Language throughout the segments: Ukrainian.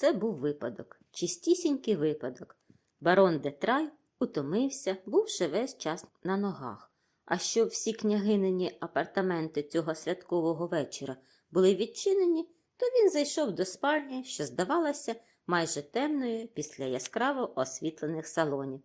це був випадок, чистісінький випадок. Барон Детрай утомився, бувши весь час на ногах. А щоб всі княгинині апартаменти цього святкового вечора були відчинені, то він зайшов до спальні, що здавалася майже темною після яскраво освітлених салонів.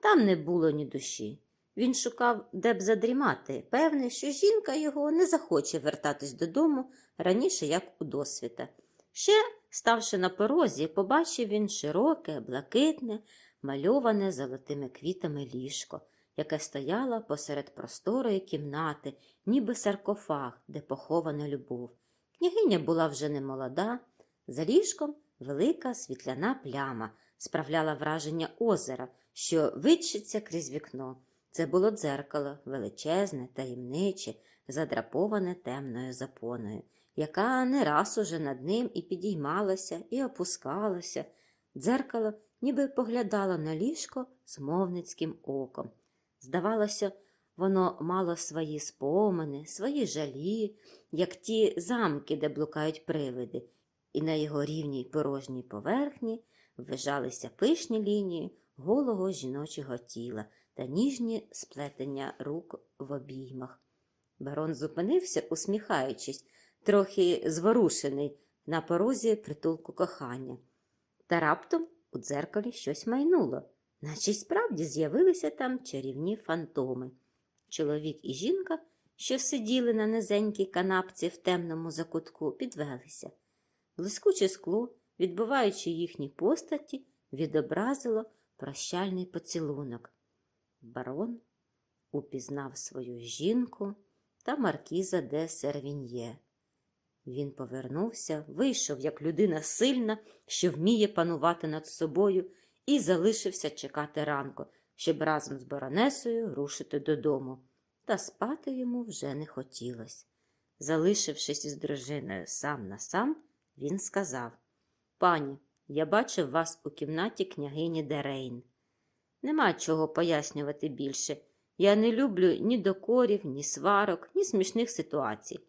Там не було ні душі. Він шукав, де б задрімати, певний, що жінка його не захоче вертатись додому раніше, як у досвіта. Ще, ставши на порозі, побачив він широке, блакитне, мальоване золотими квітами ліжко, яке стояло посеред просторої кімнати, ніби саркофаг, де похована любов. Княгиня була вже не молода, за ліжком велика світляна пляма справляла враження озера, що вичиться крізь вікно. Це було дзеркало, величезне, таємниче, задраповане темною запоною, яка не раз уже над ним і підіймалася, і опускалася. Дзеркало ніби поглядало на ліжко змовницьким оком. Здавалося, воно мало свої спомини, свої жалі, як ті замки, де блукають привиди, і на його рівній порожній поверхні ввижалися пишні лінії голого жіночого тіла та ніжні сплетення рук в обіймах. Барон зупинився, усміхаючись, трохи зворушений на порозі притулку кохання. Та раптом у дзеркалі щось майнуло, наче справді з'явилися там чарівні фантоми. Чоловік і жінка, що сиділи на низенькій канапці в темному закутку, підвелися. Блискуче скло, відбиваючи їхні постаті, відобразило прощальний поцілунок. Барон упізнав свою жінку та маркіза де Сервіньє. Він повернувся, вийшов як людина сильна, що вміє панувати над собою, і залишився чекати ранку, щоб разом з баронесою рушити додому. Та спати йому вже не хотілося. Залишившись із дружиною сам на сам, він сказав Пані, я бачив вас у кімнаті княгині Дерейн. Нема чого пояснювати більше. Я не люблю ні докорів, ні сварок, ні смішних ситуацій.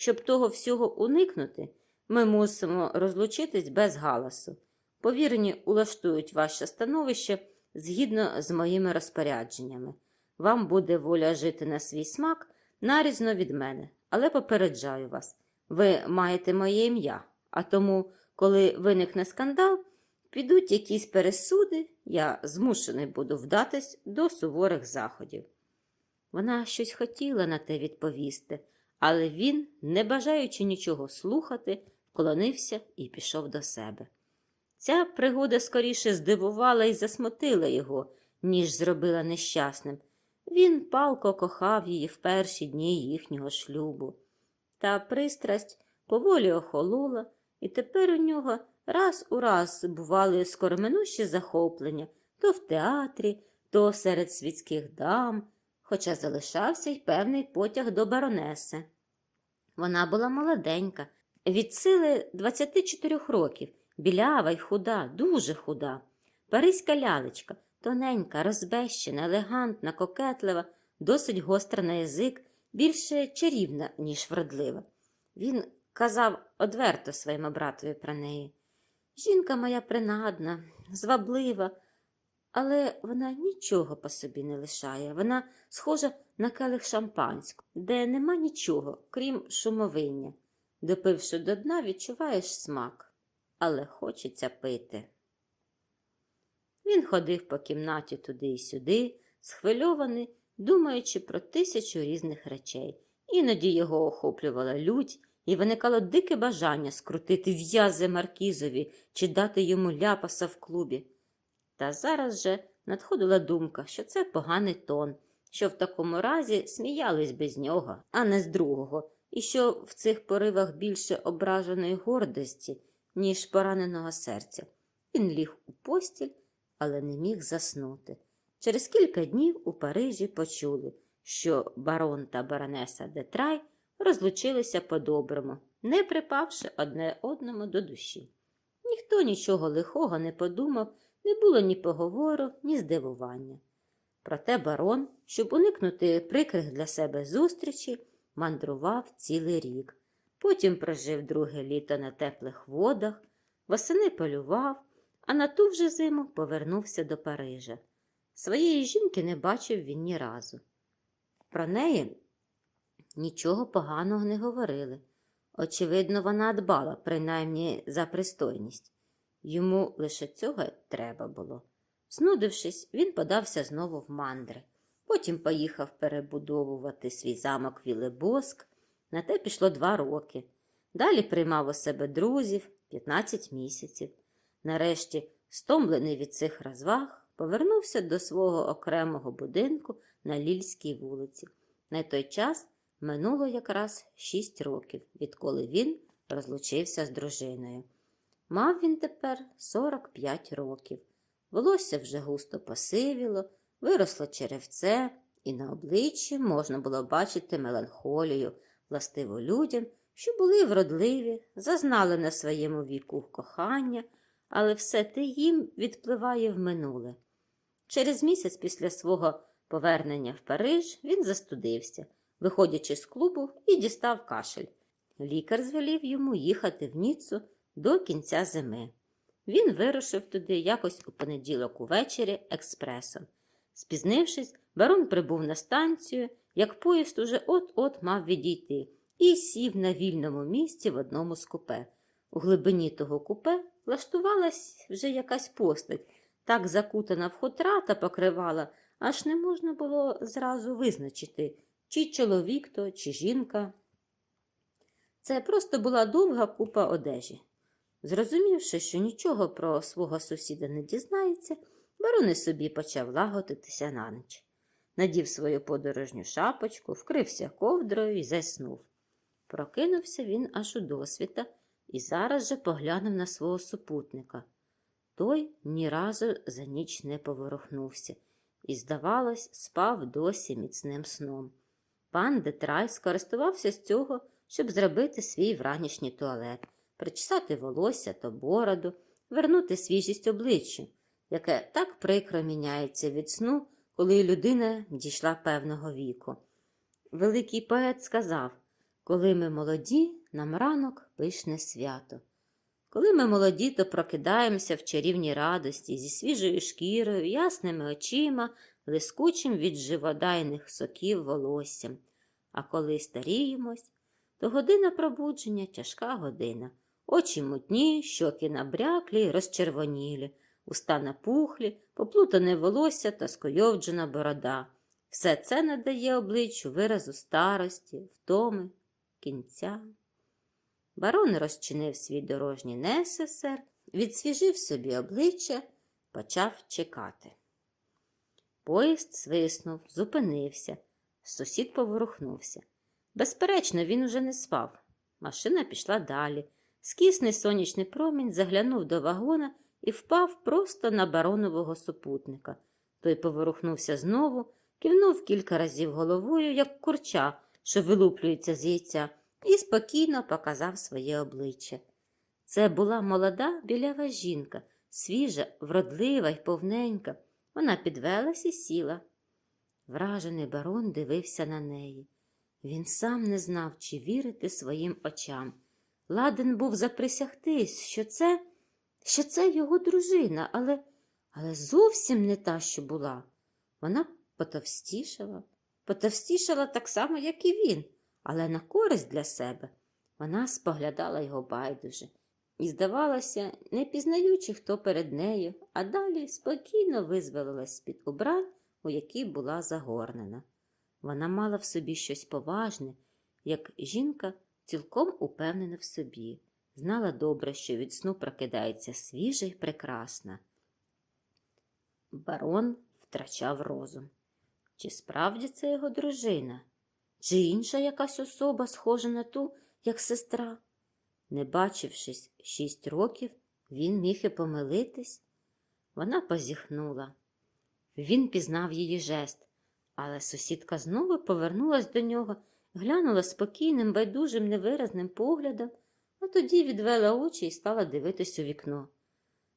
Щоб того всього уникнути, ми мусимо розлучитись без галасу. Повірені улаштують ваше становище згідно з моїми розпорядженнями. Вам буде воля жити на свій смак нарізно від мене, але попереджаю вас, ви маєте моє ім'я, а тому, коли виникне скандал, підуть якісь пересуди, я змушений буду вдатись до суворих заходів. Вона щось хотіла на те відповісти, але він, не бажаючи нічого слухати, вклонився і пішов до себе. Ця пригода скоріше здивувала і засмутила його, ніж зробила нещасним. Він палко кохав її в перші дні їхнього шлюбу. Та пристрасть поволі охолола, і тепер у нього раз у раз бували скороминущі захоплення то в театрі, то серед світських дам, хоча залишався й певний потяг до баронеси. Вона була молоденька, від сили 24 років, білява й худа, дуже худа. Паризька лялечка, тоненька, розбещена, елегантна, кокетлива, досить гостра на язик, більше чарівна, ніж вродлива. Він казав одверто своєму братові про неї. Жінка моя принадна, зваблива, але вона нічого по собі не лишає. Вона схожа на келих шампанського, де нема нічого, крім шумовиння. Допивши до дна, відчуваєш смак, але хочеться пити. Він ходив по кімнаті туди й сюди, схвильований, думаючи про тисячу різних речей. Іноді його охоплювала лють, і виникало дике бажання скрутити в'язи маркізові чи дати йому ляпаса в клубі. Та зараз же надходила думка, що це поганий тон, що в такому разі сміялись би з нього, а не з другого, і що в цих поривах більше ображеної гордості, ніж пораненого серця. Він ліг у постіль, але не міг заснути. Через кілька днів у Парижі почули, що барон та баронеса Детрай розлучилися по-доброму, не припавши одне одному до душі. Ніхто нічого лихого не подумав, не було ні поговору, ні здивування. Проте барон, щоб уникнути прикрих для себе зустрічі, мандрував цілий рік. Потім прожив друге літо на теплих водах, восени полював, а на ту вже зиму повернувся до Парижа. Своєї жінки не бачив він ні разу. Про неї нічого поганого не говорили. Очевидно, вона дбала, принаймні за пристойність. Йому лише цього треба було. Знудившись, він подався знову в мандри. Потім поїхав перебудовувати свій замок Вілебоск. На те пішло два роки. Далі приймав у себе друзів 15 місяців. Нарешті, стомлений від цих розваг, повернувся до свого окремого будинку на Лільській вулиці. На той час минуло якраз 6 років, відколи він розлучився з дружиною. Мав він тепер 45 років. Волосся вже густо посивіло, виросло черевце, і на обличчі можна було бачити меланхолію, властиву людям, що були вродливі, зазнали на своєму віку кохання, але все те їм відпливає в минуле. Через місяць після свого повернення в Париж він застудився, виходячи з клубу, і дістав кашель. Лікар звелів йому їхати в Ніццу до кінця зими. Він вирушив туди якось у понеділок увечері експресом. Спізнившись, барон прибув на станцію, як поїзд уже от-от мав відійти, і сів на вільному місці в одному з купе. У глибині того купе влаштувалась вже якась постать, так закутана в хутра та покривала, аж не можна було зразу визначити, чи чоловік то, чи жінка. Це просто була довга купа одежі. Зрозумівши, що нічого про свого сусіда не дізнається, барон і собі почав лагодитися на ніч. Надів свою подорожню шапочку, вкрився ковдрою і заснув. Прокинувся він аж у досвіта і зараз же поглянув на свого супутника. Той ні разу за ніч не поворухнувся і, здавалось, спав досі міцним сном. Пан Детрай скористувався з цього, щоб зробити свій вранішній туалет, причесати волосся та бороду, вернути свіжість обличчю, яке так прикро міняється від сну, коли людина дійшла певного віку. Великий поет сказав коли ми молоді, нам ранок пишне свято. Коли ми молоді, то прокидаємося в чарівній радості зі свіжою шкірою, ясними очима, лискучим від живодайних соків волоссям. А коли старіємось, то година пробудження тяжка година. Очі мутні, щоки набряклі й розчервонілі, уста напухлі, поплутане волосся та скойовджена борода. Все це надає обличчю виразу старості, втоми, кінця. Барон розчинив свій дорожній несесер, відсвіжив собі обличчя, почав чекати. Поїзд свиснув, зупинився. Сусід поворухнувся. Безперечно, він уже не спав. Машина пішла далі. Скісний сонячний промінь заглянув до вагона і впав просто на баронового супутника. Той поворухнувся знову, кивнув кілька разів головою, як курча, що вилуплюється з яйця, і спокійно показав своє обличчя. Це була молода білява жінка, свіжа, вродлива й повненька. Вона підвелась і сіла. Вражений барон дивився на неї. Він сам не знав, чи вірити своїм очам. Ладен був заприсягтись, що це, що це його дружина, але, але зовсім не та, що була. Вона потовстішала, потовстішала так само, як і він, але на користь для себе. Вона споглядала його байдуже і, здавалося, не пізнаючи, хто перед нею, а далі спокійно визволилась з-під убрань, у які була загорнена. Вона мала в собі щось поважне, як жінка цілком упевнена в собі, знала добре, що від сну прокидається свіжа й прекрасна. Барон втрачав розум. Чи справді це його дружина, чи інша якась особа, схожа на ту, як сестра? Не бачившись шість років, він міг і помилитись. Вона позіхнула. Він пізнав її жест, але сусідка знову повернулась до нього, глянула спокійним, байдужим, невиразним поглядом, а тоді відвела очі і стала дивитись у вікно.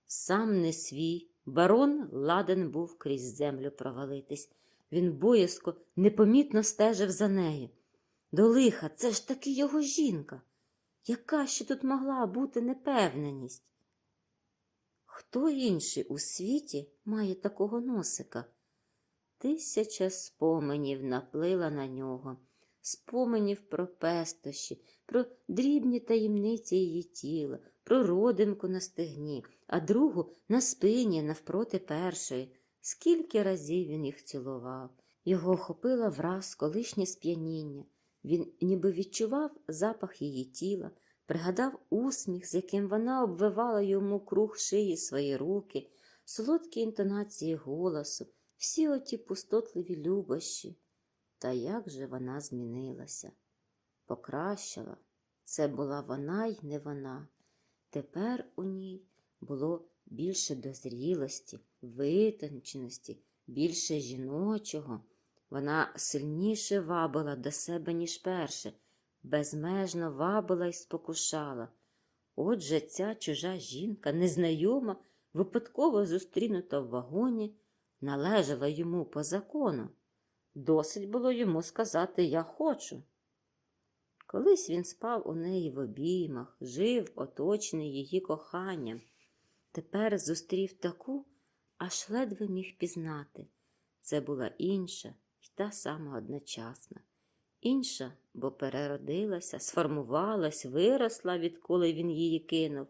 Сам не свій, барон ладен був крізь землю провалитись. Він боязко, непомітно стежив за нею. До лиха, це ж таки його жінка. Яка ще тут могла бути непевненість? Хто інший у світі має такого носика? Тисяча споменів наплила на нього, споменів про пестощі, про дрібні таємниці її тіла, про родинку на стегні, а другу на спині навпроти першої. Скільки разів він їх цілував. Його охопило враз колишнє сп'яніння. Він ніби відчував запах її тіла, пригадав усміх, з яким вона обвивала йому круг шиї свої руки, солодкі інтонації голосу, всі оті пустотливі любощі. Та як же вона змінилася? Покращила. Це була вона й не вона. Тепер у ній було більше дозрілості, витонченості, більше жіночого. Вона сильніше вабила до себе, ніж перше, безмежно вабила і спокушала. Отже, ця чужа жінка, незнайома, випадково зустрінута в вагоні, належала йому по закону. Досить було йому сказати Я хочу. Колись він спав у неї в обіймах, жив, оточений її коханням. Тепер зустрів таку, аж ледве міг пізнати. Це була інша й та сама одночасна. Інша, бо переродилася, сформувалась, виросла, відколи він її кинув,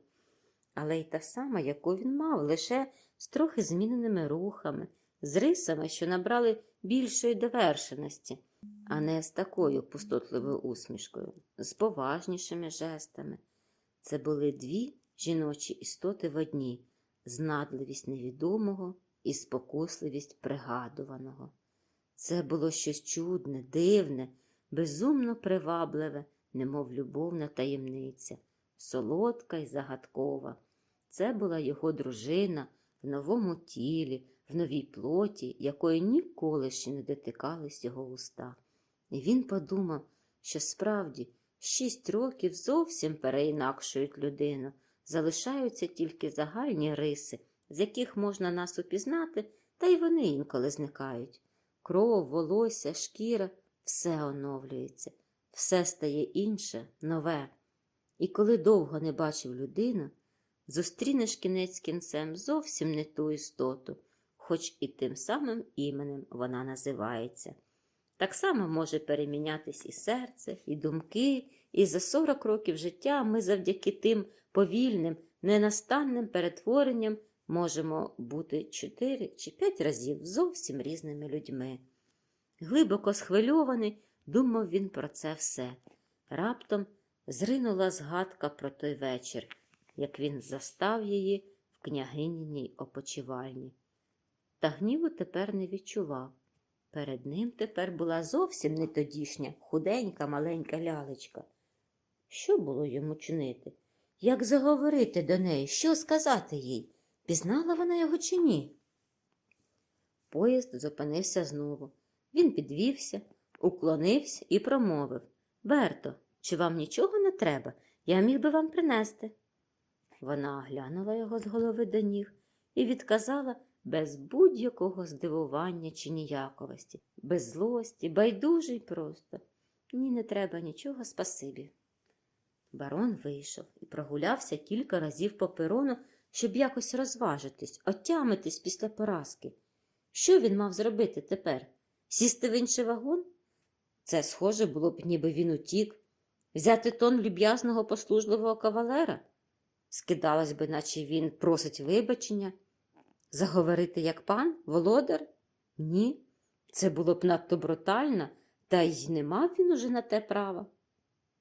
але й та сама, яку він мав, лише з трохи зміненими рухами, з рисами, що набрали більшої довершеності, а не з такою пустотливою усмішкою, з поважнішими жестами. Це були дві жіночі істоти в одній знадливість невідомого і спокусливість пригадуваного. Це було щось чудне, дивне, безумно привабливе, немов любовна таємниця, солодка й загадкова. Це була його дружина в новому тілі, в новій плоті, якої ніколи ще не дотикались його уста. І він подумав, що справді шість років зовсім переінакшують людину, залишаються тільки загальні риси, з яких можна нас упізнати, та й вони інколи зникають. Кров, волосся, шкіра все оновлюється, все стає інше, нове. І коли довго не бачив людину, зустрінеш кінець кінцем зовсім не ту істоту, хоч і тим самим іменем вона називається. Так само може перемінятись і серце, і думки, і за 40 років життя ми завдяки тим повільним, ненастанним перетворенням можемо бути 4 чи 5 разів зовсім різними людьми. Глибоко схвильований, думав він про це все. Раптом зринула згадка про той вечір, як він застав її в княгиніній опочивальні. Та гніву тепер не відчував. Перед ним тепер була зовсім не тодішня, худенька маленька лялечка. Що було йому чинити? Як заговорити до неї, що сказати їй? Пізнала вона його чи ні? Поїзд зупинився знову. Він підвівся, уклонився і промовив Берто, чи вам нічого не треба? Я міг би вам принести. Вона оглянула його з голови до ніг і відказала без будь-якого здивування чи ніяковості, без злості, байдуже й просто. Ні, не треба нічого, спасибі. Барон вийшов і прогулявся кілька разів по перону, щоб якось розважитись, отямитись після поразки. Що він мав зробити тепер? Сісти в інший вагон? Це схоже було б, ніби він утік, взяти тон люб'язного послужливого кавалера. Скидалось би, наче він просить вибачення. Заговорити як пан, володар? Ні, це було б надто брутально, та й не мав він уже на те права.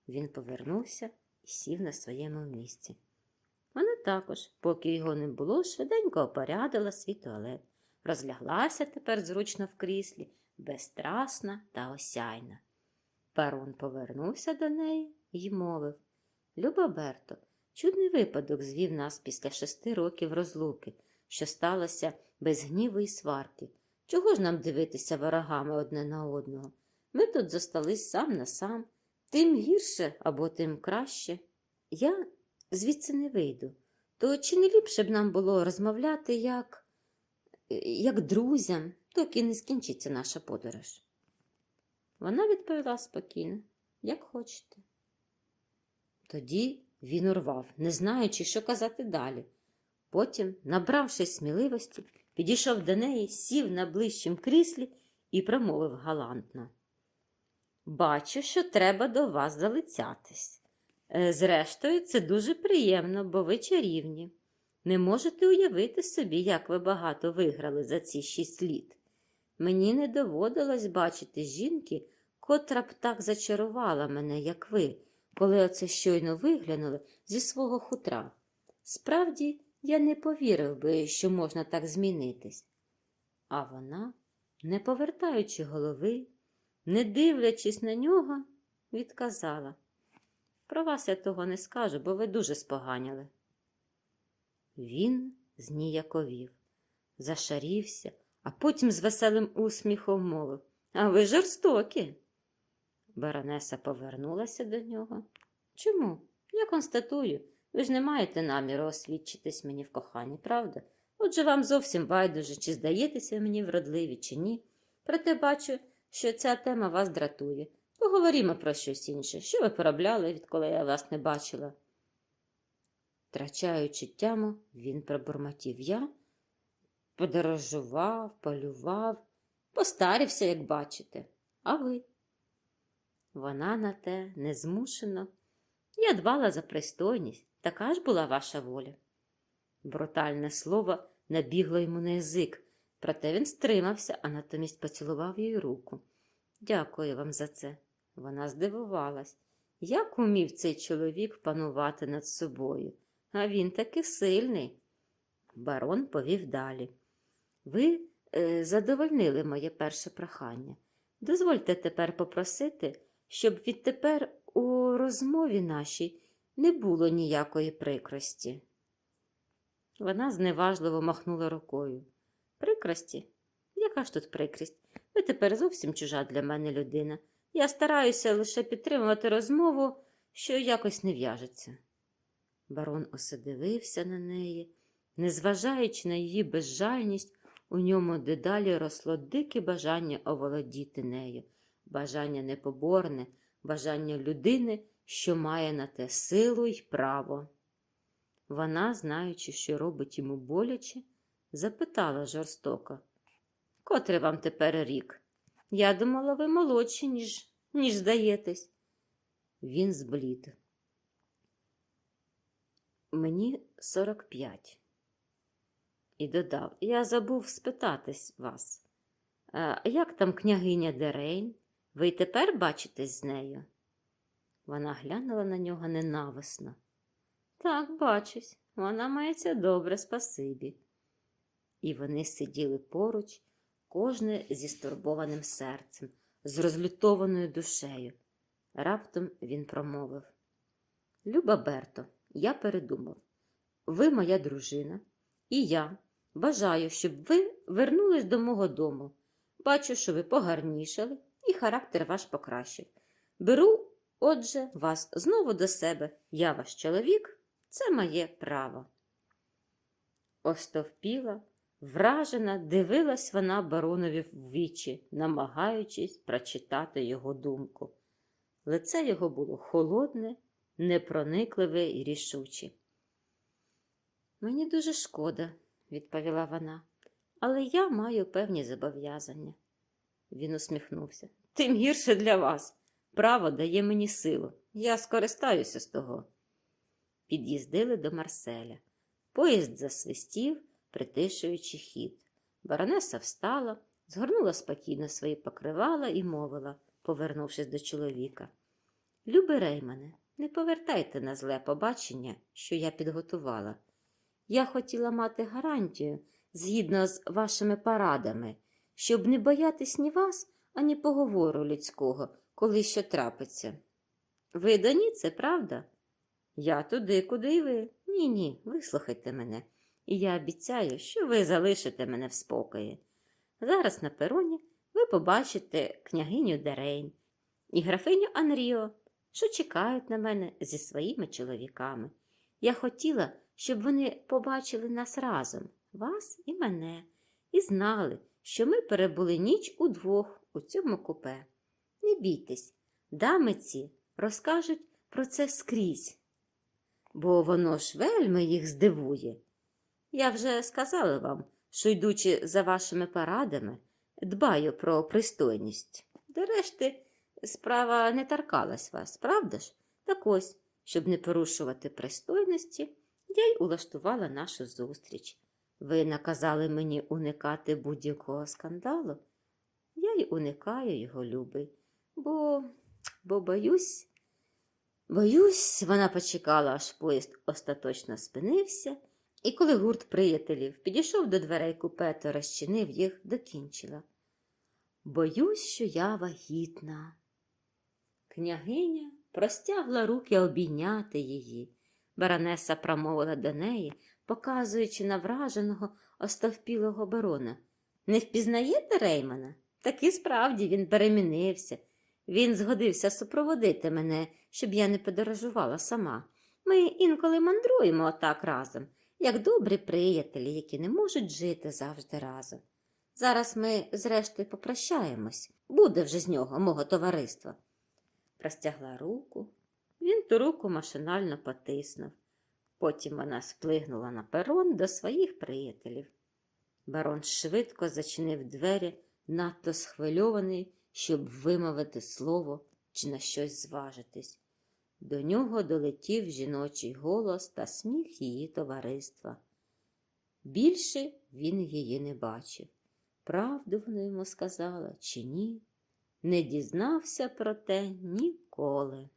Він повернувся і сів на своєму місці. Вона також, поки його не було, швиденько опорядила свій туалет, розляглася тепер зручно в кріслі, безстрасна та осяйна. Парун повернувся до неї і мовив Люба Берто, чудний випадок звів нас після шести років розлуки, що сталося без гніву і сварки. Чого ж нам дивитися ворогами одне на одного? Ми тут зостались сам на сам, тим гірше або тим краще. Я звідси не вийду. То чи не ліпше б нам було розмовляти як, як друзям, доки не скінчиться наша подорож? Вона відповіла спокійно, як хочете. Тоді він урвав, не знаючи, що казати далі. Потім, набравшись сміливості, підійшов до неї, сів на ближчім кріслі і промовив галантно. Бачу, що треба до вас залицятись. Е, Зрештою, це дуже приємно, бо ви чарівні. Не можете уявити собі, як ви багато виграли за ці шість літ. Мені не доводилось бачити жінки, котра б так зачарувала мене, як ви, коли оце щойно виглянули зі свого хутра. Справді, я не повірив би, що можна так змінитись. А вона, не повертаючи голови, не дивлячись на нього, відказала. Про вас я того не скажу, бо ви дуже споганяли. Він зніяковів, зашарівся, а потім з веселим усміхом мовив А ви жорстокі. Баронеса повернулася до нього. Чому? Я констатую, ви ж не маєте наміру освідчитись мені в коханні, правда? Отже, вам зовсім байдуже, чи здаєтеся мені вродливі, чи ні. Проте бачу, що ця тема вас дратує. Поговоримо про щось інше. Що ви поробляли, відколи я вас не бачила? Втрачаючи тяму, він пробурмотів я, подорожував, полював, постарівся, як бачите. А ви? Вона на те не змушена. Я дбала за пристойність, така ж була ваша воля. Брутальне слово набігло йому на язик, проте він стримався, а натомість поцілував їй руку. Дякую вам за це. Вона здивувалась, як умів цей чоловік панувати над собою, а він таки сильний. Барон повів далі. Ви е, задовольнили моє перше прохання. Дозвольте тепер попросити, щоб відтепер у розмові нашій не було ніякої прикрості. Вона зневажливо махнула рукою. Прикрості? Яка ж тут прикрість? Ви тепер зовсім чужа для мене людина. Я стараюся лише підтримувати розмову, що якось не в'яжеться. Барон усе дивився на неї, незважаючи на її безжальність, у ньому дедалі росло дике бажання оволодіти нею, бажання непоборне, бажання людини, що має на те силу й право. Вона, знаючи, що робить йому боляче, запитала жорстоко, котрий вам тепер рік? Я думала, ви молодші, ніж, ніж здаєтесь. Він зблід. Мені сорок п'ять. І додав, я забув спитатись вас. Як там княгиня Дерейн? Ви й тепер бачитесь з нею? Вона глянула на нього ненависно. Так, бачусь, вона мається добре, спасибі. І вони сиділи поруч, кожне зі стурбованим серцем, з розлютованою душею. Раптом він промовив Люба Берто, я передумав. Ви моя дружина, і я бажаю, щоб ви вернулись до мого дому. Бачу, що ви погарнішали, і характер ваш покращив. Беру, отже, вас знову до себе. Я ваш чоловік, це моє право. Остовпіла, вражена, дивилась вона баронові в вічі, намагаючись прочитати його думку. Лице його було холодне, непроникливе і рішуче. Мені дуже шкода, відповіла вона, але я маю певні зобов'язання. Він усміхнувся. Тим гірше для вас. Право дає мені силу. Я скористаюся з того. Під'їздили до Марселя. Поїзд засвистів, притишуючи хід. Баронеса встала, згорнула спокійно свої покривала і мовила, повернувшись до чоловіка. Любе Реймане, не повертайте на зле побачення, що я підготувала. Я хотіла мати гарантію згідно з вашими парадами, щоб не боятись ні вас, ані поговору людського, коли що трапиться. Ви дані, це правда? Я туди, куди й ви. Ні, ні, вислухайте мене, і я обіцяю, що ви залишите мене в спокої. Зараз на пероні ви побачите княгиню Дерейн і графиню Анріо, що чекають на мене зі своїми чоловіками. Я хотіла, щоб вони побачили нас разом, вас і мене, і знали, що ми перебули ніч удвох у цьому купе. Не бійтесь, дами ці розкажуть про це скрізь, бо воно ж вельми їх здивує. Я вже сказала вам, що йдучи за вашими порадами, дбаю про пристойність. До решти, справа не торкалась вас, правда ж? Так ось, щоб не порушувати пристойності, я й улаштувала нашу зустріч. Ви наказали мені уникати будь-якого скандалу. Я й уникаю його, любий, бо, бо боюсь, боюсь, вона почекала, аж поїзд остаточно спинився, і коли гурт приятелів підійшов до дверей купе, то розчинив їх, докінчила. Боюсь, що я вагітна. Княгиня простягла руки обійняти її. Баронеса промовила до неї, показуючи на враженого остовпілого барона. Не впізнаєте Реймана? Таки справді він перемінився. Він згодився супроводити мене, щоб я не подорожувала сама. Ми інколи мандруємо отак разом, як добрі приятелі, які не можуть жити завжди разом. Зараз ми, зрештою, попрощаємось. Буде вже з нього, мого товариства. Простягла руку. Він ту руку машинально потиснув. Потім вона сплигнула на перон до своїх приятелів. Барон швидко зачинив двері, надто схвильований, щоб вимовити слово чи на щось зважитись. До нього долетів жіночий голос та сміх її товариства. Більше він її не бачив. Правду вона йому сказала чи ні, не дізнався про те ніколи.